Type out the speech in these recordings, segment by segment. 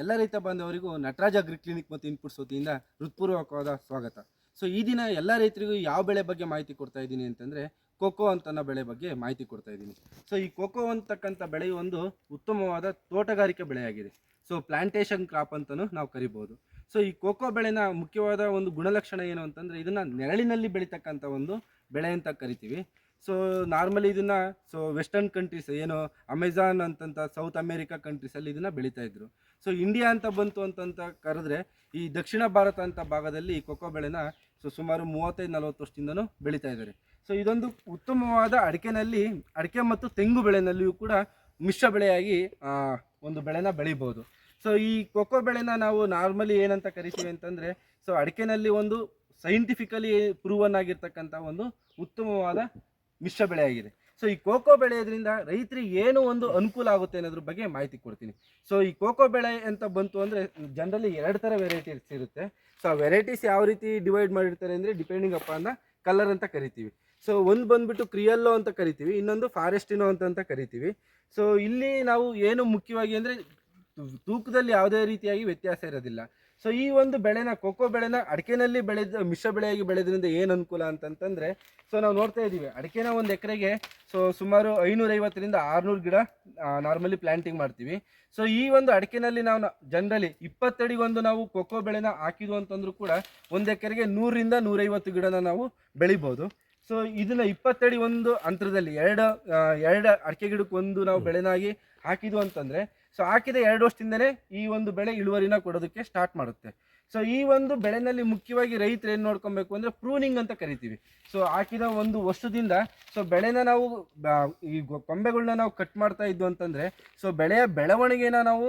ಎಲ್ಲ ರೈತ ಬಾಂಧವರಿಗೂ ನಟರಾಜ್ ಅಗ್ರಿ ಕ್ಲಿನಿಕ್ ಮತ್ತು ಇನ್ಪುಟ್ಸ್ ವತಿಯಿಂದ ಹೃತ್ಪೂರ್ವಕವಾದ ಸ್ವಾಗತ. ಸೊ ಈ ದಿನ ಎಲ್ಲ ರೈತರಿಗೂ ಯಾವ ಬೆಳೆ ಬಗ್ಗೆ ಮಾಹಿತಿ ಕೊಡ್ತಾ ಇದ್ದೀನಿ ಅಂತಂದರೆ ಕೋಕೋ ಅಂತನ ಬೆಳೆ ಬಗ್ಗೆ ಮಾಹಿತಿ ಕೊಡ್ತಾ ಇದ್ದೀನಿ. ಸೊ ಈ ಕೋಕೋ ಅಂತಕ್ಕಂಥ ಬೆಳೆಯು ಒಂದು ಉತ್ತಮವಾದ ತೋಟಗಾರಿಕೆ ಬೆಳೆಯಾಗಿದೆ. ಸೊ ಪ್ಲಾಂಟೇಶನ್ ಕ್ರಾಪ್ ಅಂತಲೂ ನಾವು ಕರಿಬೋದು. ಸೊ ಈ ಕೋಕೋ ಬೆಳೆನ ಮುಖ್ಯವಾದ ಒಂದು ಗುಣಲಕ್ಷಣ ಏನು ಅಂತಂದರೆ ಇದನ್ನು ನೆರಳಿನಲ್ಲಿ ಬೆಳೀತಕ್ಕಂಥ ಒಂದು ಬೆಳೆ ಅಂತ ಕರಿತೀವಿ. ಸೊ ನಾರ್ಮಲಿ ಇದನ್ನ ಸೊ ವೆಸ್ಟರ್ನ್ ಕಂಟ್ರೀಸ್ ಏನು ಅಮೆಝಾನ್ ಅಂತಂತ ಸೌತ್ ಅಮೇರಿಕಾ ಕಂಟ್ರೀಸಲ್ಲಿ ಇದನ್ನ ಬೆಳೀತಾ ಇದ್ರು. ಸೊ ಇಂಡಿಯಾ ಅಂತ ಬಂತು ಅಂತಂತ ಕರೆದ್ರೆ, ಈ ದಕ್ಷಿಣ ಭಾರತ ಅಂತ ಭಾಗದಲ್ಲಿ ಈ ಕೊಕ್ಕೋ ಬೆಳೆನ ಸೊ ಸುಮಾರು ಮೂವತ್ತೈದು, ನಲವತ್ತು ವರ್ಷದಿಂದನೂ ಬೆಳೀತಾ ಇದ್ದಾರೆ. ಸೊ ಇದೊಂದು ಉತ್ತಮವಾದ ಅಡಿಕೆನಲ್ಲಿ, ಅಡಿಕೆ ಮತ್ತು ತೆಂಗು ಬೆಳೆನಲ್ಲಿಯೂ ಕೂಡ ಮಿಶ್ರ ಬೆಳೆಯಾಗಿ ಒಂದು ಬೆಳೆನ ಬೆಳಿಬೋದು. ಸೊ ಈ ಕೊಕ್ಕೋ ಬೆಳೆನ ನಾವು ನಾರ್ಮಲಿ ಏನಂತ ಕರಿತೀವಿ ಅಂತಂದರೆ ಸೊ ಅಡಿಕೆನಲ್ಲಿ ಒಂದು ಸೈಂಟಿಫಿಕಲಿ ಪ್ರೂವನ್ ಆಗಿರ್ತಕ್ಕಂಥ ಒಂದು ಉತ್ತಮವಾದ ಮಿಶ್ರ ಬೆಳೆಯಾಗಿದೆ ಸೊ ಈ ಕೋಕೋ ಬೆಳೆಯೋದ್ರಿಂದ ರೈತರಿಗೆ ಏನು ಒಂದು ಅನುಕೂಲ ಆಗುತ್ತೆ ಅನ್ನೋದ್ರ ಬಗ್ಗೆ ಮಾಹಿತಿ ಕೊಡ್ತೀನಿ. ಸೊ ಈ ಕೋಕೋ ಬೆಳೆ ಅಂತ ಬಂತು ಅಂದರೆ ಜನರಲಿ ಎರಡು ಥರ ವೆರೈಟೀಸ್ ಇರುತ್ತೆ. ಸೊ ಆ ವೆರೈಟೀಸ್ ಯಾವ ರೀತಿ ಡಿವೈಡ್ ಮಾಡಿರ್ತಾರೆ ಅಂದರೆ ಡಿಪೆಂಡಿಂಗ್ ಅಪ್ ಅನ್ನ ಕಲರ್ ಅಂತ ಕರಿತೀವಿ. ಸೊ ಒಂದು ಬಂದ್ಬಿಟ್ಟು ಕ್ರಿಯಲ್ಲೋ ಅಂತ ಕರಿತೀವಿ, ಇನ್ನೊಂದು ಫಾರೆಸ್ಟಿನೋ ಅಂತ ಅಂತ ಕರಿತೀವಿ. ಸೊ ಇಲ್ಲಿ ನಾವು ಏನು ಮುಖ್ಯವಾಗಿ ಅಂದರೆ ತೂಕದಲ್ಲಿ ಯಾವುದೇ ರೀತಿಯಾಗಿ ವ್ಯತ್ಯಾಸ ಇರೋದಿಲ್ಲ. ಸೊ ಈ ಒಂದು ಬೆಳೆನ ಕೊಕ್ಕೋ ಬೆಳೆನ ಅಡಿಕೆನಲ್ಲಿ ಬೆಳೆದ, ಮಿಶ್ರ ಬೆಳೆಯಾಗಿ ಬೆಳೆದ್ರಿಂದ ಏನು ಅನುಕೂಲ ಅಂತಂತಂದರೆ ಸೊ ನಾವು ನೋಡ್ತಾ ಇದ್ದೀವಿ ಅಡಿಕೆನ ಒಂದು ಎಕರೆಗೆ ಸೊ ಸುಮಾರು ಐನೂರೈವತ್ತರಿಂದ ಆರುನೂರು ಗಿಡ ನಾರ್ಮಲಿ ಪ್ಲಾಂಟಿಂಗ್ ಮಾಡ್ತೀವಿ. ಸೊ ಈ ಒಂದು ಅಡಿಕೆನಲ್ಲಿ ನಾವು ಜನರಲಿ ಇಪ್ಪತ್ತಡಿಗೊಂದು ನಾವು ಕೊಕ್ಕೋ ಬೆಳೆನ ಹಾಕಿದ್ವು ಅಂತಂದ್ರೂ ಕೂಡ ಒಂದು ಎಕರೆಗೆ ನೂರರಿಂದ ನೂರೈವತ್ತು ಗಿಡನ ನಾವು ಬೆಳಿಬೋದು. ಸೊ ಇದನ್ನ ಇಪ್ಪತ್ತಡಿ ಒಂದು ಅಂತರದಲ್ಲಿ ಎರಡು ಎರಡು ಅಡಿಕೆ ಗಿಡಕ್ಕೆ ಒಂದು ನಾವು ಬೆಳೆನಾಗಿ ಹಾಕಿದ್ವು ಅಂತಂದ್ರೆ ಸೊ ಹಾಕಿದ ಎರಡು ವರ್ಷದಿಂದಲೇ ಈ ಒಂದು ಬೆಳೆ ಇಳುವರಿನ ಕೊಡೋದಕ್ಕೆ ಸ್ಟಾರ್ಟ್ ಮಾಡುತ್ತೆ. ಸೊ ಈ ಒಂದು ಬೆಳೆನಲ್ಲಿ ಮುಖ್ಯವಾಗಿ ರೈತರು ಏನು ನೋಡ್ಕೊಬೇಕು ಅಂದರೆ ಪ್ರೂನಿಂಗ್ ಅಂತ ಕರಿತೀವಿ. ಸೊ ಹಾಕಿದ ಒಂದು ವರ್ಷದಿಂದ ಸೊ ಬೆಳೆನ ನಾವು ಈ ಕೊಂಬೆಗಳನ್ನ ನಾವು ಕಟ್ ಮಾಡ್ತಾ ಇದ್ದು ಅಂತಂದರೆ ಸೊ ಬೆಳೆಯ ಬೆಳವಣಿಗೆನ ನಾವು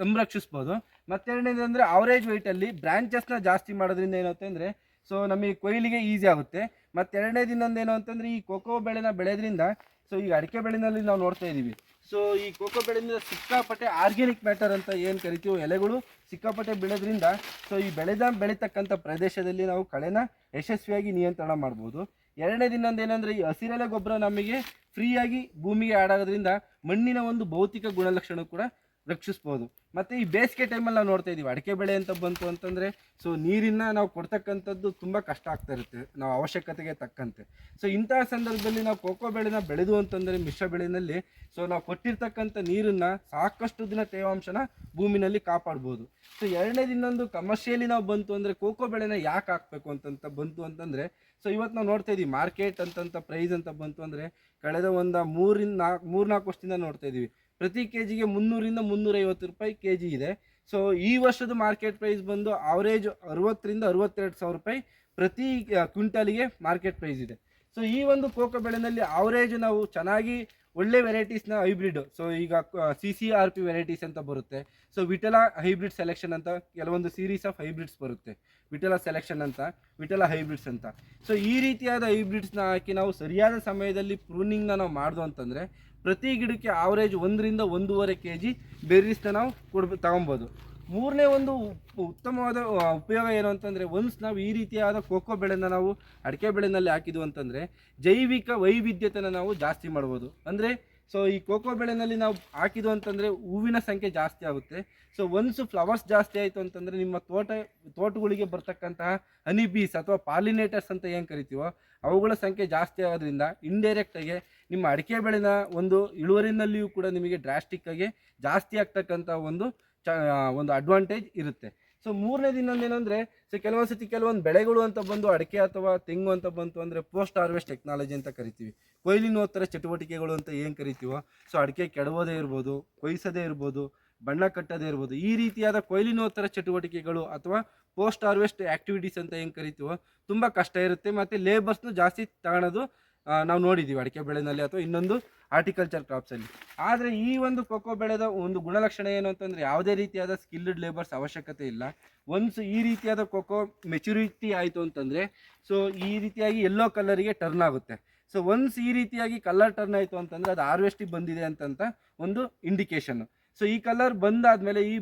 ಸಂರಕ್ಷಿಸ್ಬೋದು. ಮತ್ತೆರಡನೇದು ಅಂದರೆ ಅವರೇಜ್ ವೆಯ್ಟಲ್ಲಿ ಬ್ರ್ಯಾಂಚಸ್ನ ಜಾಸ್ತಿ ಮಾಡೋದ್ರಿಂದ ಏನಾಗುತ್ತೆ ಅಂದರೆ ಸೊ ನಮಗೆ ಕೊಯ್ಲಿಗೆ ಈಸಿ ಆಗುತ್ತೆ. ಮತ್ತು ಎರಡನೇ ದಿನದ ಏನು ಅಂತಂದರೆ ಈ ಕೋಕೋ ಬೆಳೆನ ಬೆಳೆದ್ರಿಂದ ಸೊ ಈ ಅಡಿಕೆ ಬೆಳೆನಲ್ಲಿ ನಾವು ನೋಡ್ತಾ ಇದ್ದೀವಿ. ಸೊ ಈ ಕೋಕೋ ಬೆಳೆಯಿಂದ ಸಿಕ್ಕಾಪಟ್ಟೆ ಆರ್ಗ್ಯಾನಿಕ್ ಮ್ಯಾಟರ್ ಅಂತ ಏನು ಕರಿತೀವೋ ಎಲೆಗಳು ಸಿಕ್ಕಾಪಟ್ಟೆ ಬೆಳೆದ್ರಿಂದ ಸೊ ಈ ಬೆಳೆದ, ಬೆಳೀತಕ್ಕಂಥ ಪ್ರದೇಶದಲ್ಲಿ ನಾವು ಕಳೆನ ಯಶಸ್ವಿಯಾಗಿ ನಿಯಂತ್ರಣ ಮಾಡ್ಬೋದು. ಎರಡನೇ ದಿನದ ಏನಂದರೆ, ಈ ಹಸಿರೆಲೆ ಗೊಬ್ಬರ ನಮಗೆ ಫ್ರೀಯಾಗಿ ಭೂಮಿಗೆ ಆಡೋದ್ರಿಂದ ಮಣ್ಣಿನ ಒಂದು ಭೌತಿಕ ಗುಣಲಕ್ಷಣ ಕೂಡ ರಕ್ಷಿಸ್ಬೋದು. ಮತ್ತು ಈ ಬೇಸಿಗೆ ಟೈಮಲ್ಲಿ ನಾವು ನೋಡ್ತಾ ಇದ್ದೀವಿ ಅಡಿಕೆ ಬೆಳೆ ಅಂತ ಬಂತು ಅಂತಂದರೆ ಸೊ ನೀರಿನ ನಾವು ಕೊಡ್ತಕ್ಕಂಥದ್ದು ತುಂಬ ಕಷ್ಟ ಆಗ್ತಾ ಇರುತ್ತೆ, ನಾವು ಅವಶ್ಯಕತೆಗೆ ತಕ್ಕಂತೆ. ಸೊ ಇಂತಹ ಸಂದರ್ಭದಲ್ಲಿ ನಾವು ಕೋಕೋ ಬೆಳೆನ ಬೆಳೆದು ಅಂತಂದರೆ ಮಿಶ್ರ ಬೆಳೆನಲ್ಲಿ ಸೊ ನಾವು ಕೊಟ್ಟಿರ್ತಕ್ಕಂಥ ನೀರನ್ನು ಸಾಕಷ್ಟು ದಿನ ತೇವಾಂಶನ ಭೂಮಿನಲ್ಲಿ ಕಾಪಾಡ್ಬೋದು. ಸೊ ಎರಡನೇ ದಿನೊಂದು ಕಮರ್ಷಿಯಲಿ ನಾವು ಬಂತು ಅಂದರೆ ಕೋಕೋ ಬೆಳೆನ ಯಾಕೆ ಹಾಕಬೇಕು ಅಂತಂತ ಬಂತು ಅಂತಂದರೆ ಸೊ ಇವತ್ತು ನಾವು ನೋಡ್ತಾ ಇದ್ದೀವಿ ಮಾರ್ಕೆಟ್ ಅಂತಂತ ಪ್ರೈಸ್ ಅಂತ ಬಂತು ಅಂದರೆ, ಕಳೆದ ಒಂದು ಮೂರಿಂದ ನಾಲ್ಕು ಮೂರು ನಾಲ್ಕು ವರ್ಷದಿಂದ ನೋಡ್ತಾ ಇದ್ದೀವಿ ಪ್ರತಿ ಕೆ ಜಿಗೆ ಮುನ್ನೂರಿಂದ ಮುನ್ನೂರೈವತ್ತು ರೂಪಾಯಿ ಕೆ ಜಿ ಇದೆ. ಸೊ ಈ ವರ್ಷದ ಮಾರ್ಕೆಟ್ ಪ್ರೈಸ್ ಬಂದು ಅವರೇಜ್ ಅರವತ್ತರಿಂದ ಅರವತ್ತೆರಡು ಸಾವಿರ ರೂಪಾಯಿ ಪ್ರತಿ ಕ್ವಿಂಟಲ್ಗೆ ಮಾರ್ಕೆಟ್ ಪ್ರೈಸ್ ಇದೆ. ಸೊ ಈ ಒಂದು ಕೋಕೋ ಬೆಳೆನಲ್ಲಿ ಅವರೇಜ್ ನಾವು ಚೆನ್ನಾಗಿ ಒಳ್ಳೆ ವೆರೈಟೀಸ್ನ ಹೈಬ್ರಿಡ್ ಸೊ ಈಗ C C R P varieties ಅಂತ ಬರುತ್ತೆ. ಸೊ ವಿಟಲ ಹೈಬ್ರಿಡ್ ಸೆಲೆಕ್ಷನ್ ಅಂತ ಕೆಲವೊಂದು ಸೀರೀಸ್ ಆಫ್ ಹೈಬ್ರಿಡ್ಸ್ ಬರುತ್ತೆ. ವಿಟಲ ಸೆಲೆಕ್ಷನ್ ಅಂತ ವಿಟಲ ಹೈಬ್ರಿಡ್ಸ್ ಅಂತ. ಸೊ ಈ ರೀತಿಯಾದ ಹೈಬ್ರಿಡ್ಸ್ನ ಹಾಕಿ ನಾವು ಸರಿಯಾದ ಸಮಯದಲ್ಲಿ ಪ್ರೂನಿಂಗ್ನ ನಾವು ಮಾಡ್ದು ಅಂತಂದರೆ ಪ್ರತಿ ಗಿಡಕ್ಕೆ ಆವರೇಜ್ ಒಂದರಿಂದ ಒಂದೂವರೆ ಕೆ ಜಿ ಬೆರ್ರೀಸ್ನ ನಾವು ಕೊಡ್ಬ, ತಗೊಬೋದು. ಮೂರನೇ ಒಂದು ಉತ್ತಮವಾದ ಉಪಯೋಗ ಏನು ಅಂತಂದರೆ ಒನ್ಸ್ ನಾವು ಈ ರೀತಿಯಾದ ಕೋಕೋ ಬೆಳೆನ ನಾವು ಅಡಿಕೆ ಬೆಳೆನಲ್ಲಿ ಹಾಕಿದ್ವು ಅಂತಂದರೆ ಜೈವಿಕ ವೈವಿಧ್ಯತೆನ ನಾವು ಜಾಸ್ತಿ ಮಾಡ್ಬೋದು. ಅಂದರೆ ಸೊ ಈ ಕೋಕೋ ಬೆಳೆನಲ್ಲಿ ನಾವು ಹಾಕಿದ್ವು ಅಂತಂದರೆ ಹೂವಿನ ಸಂಖ್ಯೆ ಜಾಸ್ತಿ ಆಗುತ್ತೆ. ಸೊ ಒನ್ಸು ಫ್ಲವರ್ಸ್ ಜಾಸ್ತಿ ಆಯಿತು ಅಂತಂದರೆ ನಿಮ್ಮ ತೋಟ, ತೋಟಗಳಿಗೆ ಬರ್ತಕ್ಕಂತಹ ಹನಿ ಬೀಸ್ ಅಥವಾ ಪಾಲಿನೇಟರ್ಸ್ ಅಂತ ಏನು ಕರಿತೀವೋ ಅವುಗಳ ಸಂಖ್ಯೆ ಜಾಸ್ತಿ ಆಗೋದ್ರಿಂದ ಇಂಡೈರೆಕ್ಟಾಗಿ ನಿಮ್ಮ ಅಡಿಕೆ ಬೆಳೆನ ಒಂದು ಇಳುವರಿನಲ್ಲಿಯೂ ಕೂಡ ನಿಮಗೆ ಡ್ರಾಸ್ಟಿಕ್ಕಾಗಿ ಜಾಸ್ತಿ ಆಗ್ತಕ್ಕಂಥ ಒಂದು ಚ ಒಂದು ಅಡ್ವಾಂಟೇಜ್ ಇರುತ್ತೆ. ಸೊ ಮೂರನೇ ದಿನ ಏನಂದರೆ ಸೊ ಕೆಲವೊಂದು ಸತಿ ಕೆಲವೊಂದು ಬೆಳೆಗಳು ಅಂತ ಬಂದು ಅಡಿಕೆ ಅಥವಾ ತೆಂಗು ಅಂತ ಬಂತು ಅಂದರೆ ಪೋಸ್ಟ್ ಹಾರ್ವೆಸ್ಟ್ ಟೆಕ್ನಾಲಜಿ ಅಂತ ಕರಿತೀವಿ. ಕೊಯ್ಲಿನೋತ್ತರ ಚಟುವಟಿಕೆಗಳು ಅಂತ ಏನು ಕರಿತೀವೋ ಸೊ ಅಡಿಕೆ ಕೆಡವೋದೇ ಇರ್ಬೋದು, ಕೊಯ್ಸೋದೇ ಇರ್ಬೋದು, ಬಣ್ಣ ಕಟ್ಟೋದೇ ಇರ್ಬೋದು, ಈ ರೀತಿಯಾದ ಕೊಯ್ಲಿನೋತ್ತರ ಚಟುವಟಿಕೆಗಳು ಅಥವಾ ಪೋಸ್ಟ್ ಹಾರ್ವೆಸ್ಟ್ ಆ್ಯಕ್ಟಿವಿಟೀಸ್ ಅಂತ ಏನು ಕರಿತೀವೋ, ತುಂಬ ಕಷ್ಟ ಇರುತ್ತೆ. ಮತ್ತು ಲೇಬರ್ಸ್ನು ಜಾಸ್ತಿ ತಗೊಳೋದು ನಾವು ನೋಡಿದ್ದೀವಿ ಅಡಿಕೆ ಬೆಳೆನಲ್ಲಿ ಅಥವಾ ಇನ್ನೊಂದು ಆರ್ಟಿಕಲ್ಚರ್ ಕ್ರಾಪ್ಸಲ್ಲಿ ಆದರೆ ಈ ಒಂದು ಕೊಕ್ಕೋ ಬೆಳೆದ ಒಂದು ಗುಣಲಕ್ಷಣ ಏನು ಅಂತಂದರೆ ಯಾವುದೇ ರೀತಿಯಾದ ಸ್ಕಿಲ್ಡ್ ಲೇಬರ್ಸ್ ಅವಶ್ಯಕತೆ ಇಲ್ಲ. ಒನ್ಸ್ ಈ ರೀತಿಯಾದ ಕೊಕ್ಕೋ ಮೆಚುರಿಟಿ ಆಯಿತು ಅಂತಂದರೆ ಸೊ ಈ ರೀತಿಯಾಗಿ ಎಲ್ಲೋ ಕಲರಿಗೆ ಟರ್ನ್ ಆಗುತ್ತೆ. ಸೊ ಒನ್ಸ್ ಈ ರೀತಿಯಾಗಿ ಕಲರ್ ಟರ್ನ್ ಆಯಿತು ಅಂತಂದರೆ ಅದು ಹಾರ್ವೆಸ್ಟಿಗೆ ಬಂದಿದೆ ಅಂತಂತ ಒಂದು ಇಂಡಿಕೇಶನ್ನು ಸೊ ಈ ಕಲರ್ ಬಂದಾದಮೇಲೆ ಈ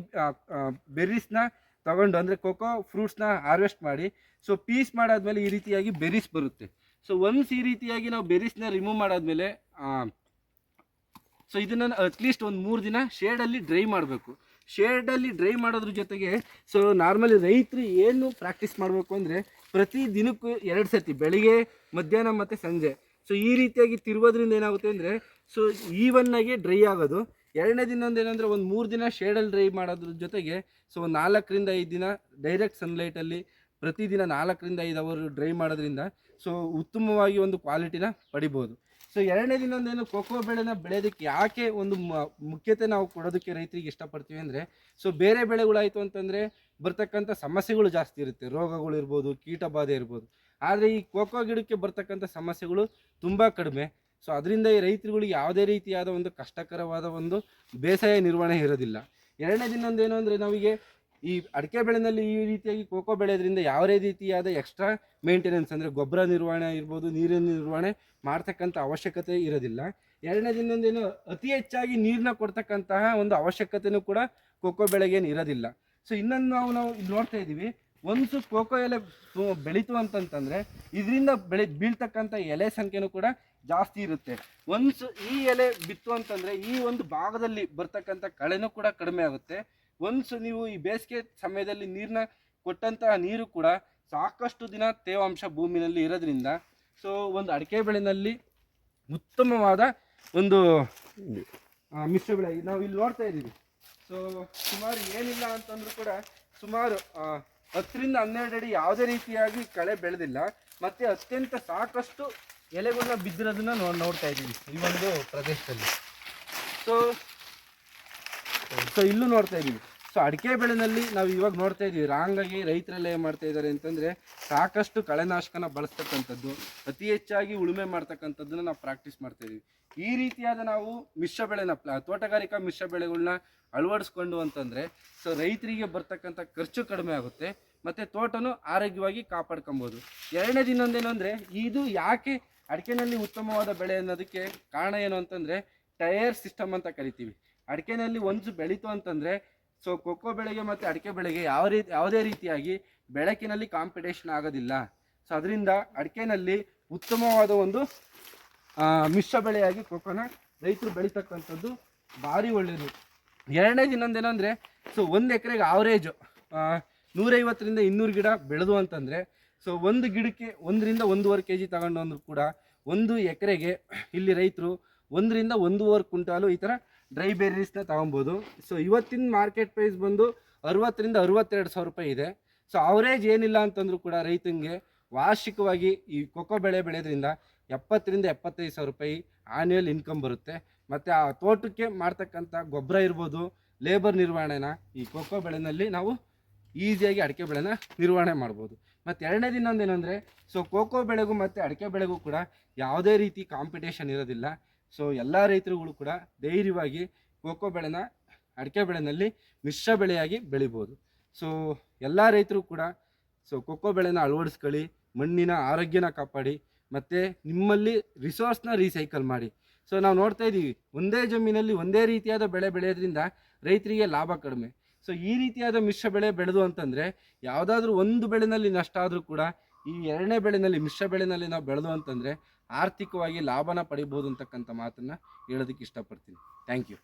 ಬೆರ್ರೀಸ್ನ ತಗೊಂಡು ಅಂದರೆ ಕೋಕೋ ಫ್ರೂಟ್ಸ್ನ ಹಾರ್ವೆಸ್ಟ್ ಮಾಡಿ ಸೊ ಪೀಸ್ ಮಾಡಾದ್ಮೇಲೆ ಈ ರೀತಿಯಾಗಿ ಬೆರೀಸ್ ಬರುತ್ತೆ. ಸೊ ಒನ್ಸ್ ಈ ರೀತಿಯಾಗಿ ನಾವು ಬೆರೀಸ್ನ ರಿಮೂವ್ ಮಾಡಾದ್ಮೇಲೆ ಸೊ ಇದನ್ನು ಅಟ್ಲೀಸ್ಟ್ ಒಂದು ಮೂರು ದಿನ ಶೇಡಲ್ಲಿ ಡ್ರೈ ಮಾಡಬೇಕು. ಶೇಡಲ್ಲಿ ಡ್ರೈ ಮಾಡೋದ್ರ ಜೊತೆಗೆ ಸೊ ನಾರ್ಮಲಿ ರೈತರು ಏನು ಪ್ರಾಕ್ಟೀಸ್ ಮಾಡಬೇಕು ಅಂದರೆ ಪ್ರತಿ ದಿನಕ್ಕೂ ಎರಡು ಸರ್ತಿ, ಬೆಳಿಗ್ಗೆ, ಮಧ್ಯಾಹ್ನ ಮತ್ತು ಸಂಜೆ. ಸೊ ಈ ರೀತಿಯಾಗಿ ತಿರುಗೋದ್ರಿಂದ ಏನಾಗುತ್ತೆ ಅಂದರೆ ಸೊ ಈವನ್ನಾಗಿ ಡ್ರೈ ಆಗೋದು. ಎರಡನೇ ದಿನ ಒಂದು ಏನಂದರೆ ಒಂದು ಮೂರು ದಿನ ಶೇಡಲ್ಲಿ ಡ್ರೈ ಮಾಡೋದ್ರ ಜೊತೆಗೆ ಸೊ ನಾಲ್ಕರಿಂದ ಐದು ದಿನ ಡೈರೆಕ್ಟ್ ಸನ್ಲೈಟಲ್ಲಿ ಪ್ರತಿದಿನ ನಾಲ್ಕರಿಂದ ಐದು ಅವರು ಡ್ರೈ ಮಾಡೋದ್ರಿಂದ ಸೊ ಉತ್ತಮವಾಗಿ ಒಂದು ಕ್ವಾಲಿಟಿನ ಪಡಿಬೋದು. ಸೊ ಎರಡನೇ ದಿನ ಒಂದೇನು ಕೊಕ್ಕೋ ಬೆಳೆನ ಬೆಳೆಯೋದಕ್ಕೆ ಯಾಕೆ ಒಂದು ಮುಖ್ಯತೆ ನಾವು ಕೊಡೋದಕ್ಕೆ ರೈತರಿಗೆ ಇಷ್ಟಪಡ್ತೀವಿ ಅಂದರೆ ಸೊ ಬೇರೆ ಬೆಳೆಗಳಾಯಿತು ಅಂತಂದರೆ ಬರ್ತಕ್ಕಂಥ ಸಮಸ್ಯೆಗಳು ಜಾಸ್ತಿ ಇರುತ್ತೆ. ರೋಗಗಳು ಇರ್ಬೋದು ಕೀಟ ಬಾಧೆ ಇರ್ಬೋದು. ಆದರೆ ಈ ಕೋಕೋ ಗಿಡಕ್ಕೆ ಬರ್ತಕ್ಕಂಥ ಸಮಸ್ಯೆಗಳು ತುಂಬ ಕಡಿಮೆ. ಸೊ ಅದರಿಂದ ಈ ರೈತರುಗಳಿಗೆ ಯಾವುದೇ ರೀತಿಯಾದ ಒಂದು ಕಷ್ಟಕರವಾದ ಒಂದು ಬೇಸಾಯ ನಿರ್ವಹಣೆ ಇರೋದಿಲ್ಲ. ಎರಡನೇ ದಿನ ಒಂದೇನು ಅಂದರೆ, ನಾವಿಗೆ ಈ ಅಡಿಕೆ ಬೆಳೆನಲ್ಲಿ ಈ ರೀತಿಯಾಗಿ ಕೋಕೋ ಬೆಳೆಯೋದ್ರಿಂದ ಯಾವುದೇ ರೀತಿಯಾದ ಎಕ್ಸ್ಟ್ರಾ ಮೇಂಟೆನೆನ್ಸ್ ಅಂದರೆ ಗೊಬ್ಬರ ನಿರ್ವಹಣೆ ಇರ್ಬೋದು, ನೀರಿನ ನಿರ್ವಹಣೆ ಮಾಡ್ತಕ್ಕಂಥ ಅವಶ್ಯಕತೆ ಇರೋದಿಲ್ಲ. ಎರಡನೇ ದಿನದಂದೇನು ಅತಿ ಹೆಚ್ಚಾಗಿ ನೀರನ್ನ ಕೊಡ್ತಕ್ಕಂತಹ ಒಂದು ಅವಶ್ಯಕತೆನೂ ಕೂಡ ಕೋಕೋ ಬೆಳೆಗೇನು ಇರೋದಿಲ್ಲ. ಸೊ ಇನ್ನೊಂದು ನಾವು ನಾವು ಇದು ನೋಡ್ತಾ ಇದ್ದೀವಿ ಒಂದು ಕೋಕೋ ಎಲೆ ಬೆಳೀತು ಅಂತಂತಂದರೆ ಇದರಿಂದ ಬೆಳೆ, ಬೀಳ್ತಕ್ಕಂಥ ಎಲೆ ಸಂಖ್ಯೆನೂ ಕೂಡ ಜಾಸ್ತಿ ಇರುತ್ತೆ. ಒಂದು ಈ ಎಲೆ ಬಿತ್ತು ಅಂತಂದರೆ ಈ ಒಂದು ಭಾಗದಲ್ಲಿ ಬರ್ತಕ್ಕಂಥ ಕಳೆನೂ ಕೂಡ ಕಡಿಮೆ ಆಗುತ್ತೆ. ಒನ್ಸ್ ನೀವು ಈ ಬೇಸಿಗೆ ಸಮಯದಲ್ಲಿ ನೀರನ್ನ ಕೊಟ್ಟಂತಹ ನೀರು ಕೂಡ ಸಾಕಷ್ಟು ದಿನ ತೇವಾಂಶ ಭೂಮಿನಲ್ಲಿ ಇರೋದ್ರಿಂದ ಸೊ ಒಂದು ಅಡಿಕೆ ಬೆಳೆನಲ್ಲಿ ಉತ್ತಮವಾದ ಒಂದು ಮಿಶ್ರ ಬೆಳೆ ನಾವು ಇಲ್ಲಿ ನೋಡ್ತಾ ಇದ್ದೀವಿ. ಸೊ ಸುಮಾರು ಏನಿಲ್ಲ ಅಂತಂದ್ರು ಕೂಡ ಸುಮಾರು ಹತ್ತರಿಂದ ಹನ್ನೆರಡು ಅಡಿ ಯಾವುದೇ ರೀತಿಯಾಗಿ ಕಳೆ ಬೆಳೆದಿಲ್ಲ. ಮತ್ತೆ ಅತ್ಯಂತ ಸಾಕಷ್ಟು ಎಲೆಗಳನ್ನ ಬಿದ್ದಿರೋದನ್ನ ನೋಡಿ ನೋಡ್ತಾ ಇದ್ದೀವಿ ಈ ಒಂದು ಪ್ರದೇಶದಲ್ಲಿ. ಸೊ ಸೊ ಇಲ್ಲೂ ನೋಡ್ತಾ ಇದ್ದೀವಿ ಸೊ ಅಡಿಕೆ ಬೆಳೆನಲ್ಲಿ ನಾವು ಇವಾಗ ನೋಡ್ತಾ ಇದ್ದೀವಿ ರಾಂಗಾಗಿ ರೈತರೆಲ್ಲ ಏನು ಮಾಡ್ತಾ ಇದ್ದಾರೆ ಅಂತಂದರೆ ಸಾಕಷ್ಟು ಕಳೆನಾಶಕನ ಬಳಸ್ತಕ್ಕಂಥದ್ದು, ಅತಿ ಹೆಚ್ಚಾಗಿ ಉಳುಮೆ ಮಾಡ್ತಕ್ಕಂಥದ್ದನ್ನು ನಾವು ಪ್ರಾಕ್ಟೀಸ್ ಮಾಡ್ತಾ ಇದ್ದೀವಿ ಈ ರೀತಿಯಾದ ನಾವು ಮಿಶ್ರ ಬೆಳೆನ ತೋಟಗಾರಿಕಾ ಮಿಶ್ರ ಬೆಳೆಗಳನ್ನ ಅಳವಡಿಸ್ಕೊಂಡು ಅಂತಂದರೆ ಸೊ ರೈತರಿಗೆ ಬರ್ತಕ್ಕಂಥ ಖರ್ಚು ಕಡಿಮೆ ಆಗುತ್ತೆ. ಮತ್ತು ತೋಟನೂ ಆರೋಗ್ಯವಾಗಿ ಕಾಪಾಡ್ಕೊಬೋದು. ಎರಡನೇ ದಿನೊಂದೇನು ಅಂದರೆ, ಇದು ಯಾಕೆ ಅಡಿಕೆನಲ್ಲಿ ಉತ್ತಮವಾದ ಬೆಳೆ ಅನ್ನೋದಕ್ಕೆ ಕಾರಣ ಏನು ಅಂತಂದರೆ, ಟಯರ್ ಸಿಸ್ಟಮ್ ಅಂತ ಕರಿತೀವಿ. ಅಡಿಕೆನಲ್ಲಿ ಒಂದು ಬೆಳೀತು ಅಂತಂದರೆ ಸೊ ಕೊಕ್ಕೋ ಬೆಳೆಗೆ ಮತ್ತು ಅಡಿಕೆ ಬೆಳೆಗೆ ಯಾವ ರೀತಿ ಯಾವುದೇ ರೀತಿಯಾಗಿ ಬೆಳಕಿನಲ್ಲಿ ಕಾಂಪಿಟೇಷನ್ ಆಗೋದಿಲ್ಲ. ಸೊ ಅದರಿಂದ ಅಡಿಕೆನಲ್ಲಿ ಉತ್ತಮವಾದ ಒಂದು ಮಿಶ್ರ ಬೆಳೆಯಾಗಿ ಕೊಕ್ಕೋನ ರೈತರು ಬೆಳೀತಕ್ಕಂಥದ್ದು ಭಾರಿ ಒಳ್ಳೆಯದು ಎರಡನೇ ಇನ್ನೊಂದೇನಂದರೆ ಸೊ ಒಂದು ಎಕರೆಗೆ ಆವರೇಜು ನೂರೈವತ್ತರಿಂದ ಇನ್ನೂರು ಗಿಡ ಬೆಳೆದು ಅಂತಂದರೆ ಸೊ ಒಂದು ಗಿಡಕ್ಕೆ ಒಂದರಿಂದ ಒಂದೂವರೆ ಕೆ ಜಿ ತಗೊಂಡು ಅಂದರೂ ಕೂಡ, ಒಂದು ಎಕರೆಗೆ ಇಲ್ಲಿ ರೈತರು ಒಂದರಿಂದ ಒಂದೂವರೆ ಕ್ವಿಂಟಾಲು ಈ ಥರ ಡ್ರೈ ಬೆರ್ರೀಸ್ನ ತಗೊಬೋದು. ಸೊ ಇವತ್ತಿನ ಮಾರ್ಕೆಟ್ ಪ್ರೈಸ್ ಬಂದು ಅರವತ್ತರಿಂದ ಅರವತ್ತೆರಡು ಸಾವಿರ ರೂಪಾಯಿ ಇದೆ. ಸೊ ಅವರೇಜ್ ಏನಿಲ್ಲ ಅಂತಂದ್ರೂ ಕೂಡ ರೈತನಿಗೆ ವಾರ್ಷಿಕವಾಗಿ ಈ ಕೊಕ್ಕೋ ಬೆಳೆ ಬೆಳೆಯೋದ್ರಿಂದ ಎಪ್ಪತ್ತರಿಂದ ಎಪ್ಪತ್ತೈದು ಸಾವಿರ ರೂಪಾಯಿ ಆನ್ಯುವಲ್ ಇನ್ಕಮ್ ಬರುತ್ತೆ. ಮತ್ತು ಆ ತೋಟಕ್ಕೆ ಮಾಡ್ತಕ್ಕಂಥ ಗೊಬ್ಬರ ಇರ್ಬೋದು ಲೇಬರ್ ನಿರ್ವಹಣೆನ ಈ ಕೊಕ್ಕೋ ಬೆಳೆನಲ್ಲಿ ನಾವು ಈಸಿಯಾಗಿ ಅಡಿಕೆ ಬೆಳೆನ ನಿರ್ವಹಣೆ ಮಾಡ್ಬೋದು. ಮತ್ತು ಎರಡನೇ ದಿನ ಒಂದೇನೆಂದರೆ ಸೊ ಕೋಕೋ ಬೆಳೆಗೂ ಮತ್ತು ಅಡಿಕೆ ಬೆಳೆಗೂ ಕೂಡ ಯಾವುದೇ ರೀತಿ ಕಾಂಪಿಟೇಷನ್ ಇರೋದಿಲ್ಲ. ಸೊ ಎಲ್ಲ ರೈತರುಗಳು ಕೂಡ ಧೈರ್ಯವಾಗಿ ಕೋಕೋ ಬೆಳೆನ ಅಡಿಕೆ ಬೆಳೆನಲ್ಲಿ ಮಿಶ್ರ ಬೆಳೆಯಾಗಿ ಬೆಳಿಬೋದು. ಸೊ ಎಲ್ಲ ರೈತರು ಕೂಡ ಸೊ ಕೊಕ್ಕೋ ಬೆಳೆನ ಅಳವಡಿಸ್ಕೊಳ್ಳಿ, ಮಣ್ಣಿನ ಆರೋಗ್ಯನ ಕಾಪಾಡಿ, ಮತ್ತು ನಿಮ್ಮಲ್ಲಿ ರಿಸೋರ್ಸ್ನ ರೀಸೈಕಲ್ ಮಾಡಿ. ಸೊ ನಾವು ನೋಡ್ತಾ ಇದ್ದೀವಿ ಒಂದೇ ಜಮೀನಲ್ಲಿ ಒಂದೇ ರೀತಿಯಾದ ಬೆಳೆ ಬೆಳೆಯೋದ್ರಿಂದ ರೈತರಿಗೆ ಲಾಭ ಕಡಿಮೆ. ಸೊ ಈ ರೀತಿಯಾದ ಮಿಶ್ರ ಬೆಳೆ ಬೆಳೆದು ಅಂತಂದರೆ, ಯಾವುದಾದ್ರೂ ಒಂದು ಬೆಳೆನಲ್ಲಿ ನಷ್ಟ ಆದರೂ ಕೂಡ ಈ ಎರಡನೇ ಬೆಳೆನಲ್ಲಿ, ಮಿಶ್ರ ಬೆಳೆನಲ್ಲಿ ನಾವು ಬೆಳೆದು ಅಂತಂದರೆ ಆರ್ಥಿಕವಾಗಿ ಲಾಭನ ಪಡಿಬೋದು ಅಂತಕ್ಕಂಥ ಮಾತನ್ನು ಹೇಳೋದಕ್ಕೆ ಇಷ್ಟಪಡ್ತೀನಿ. Thank you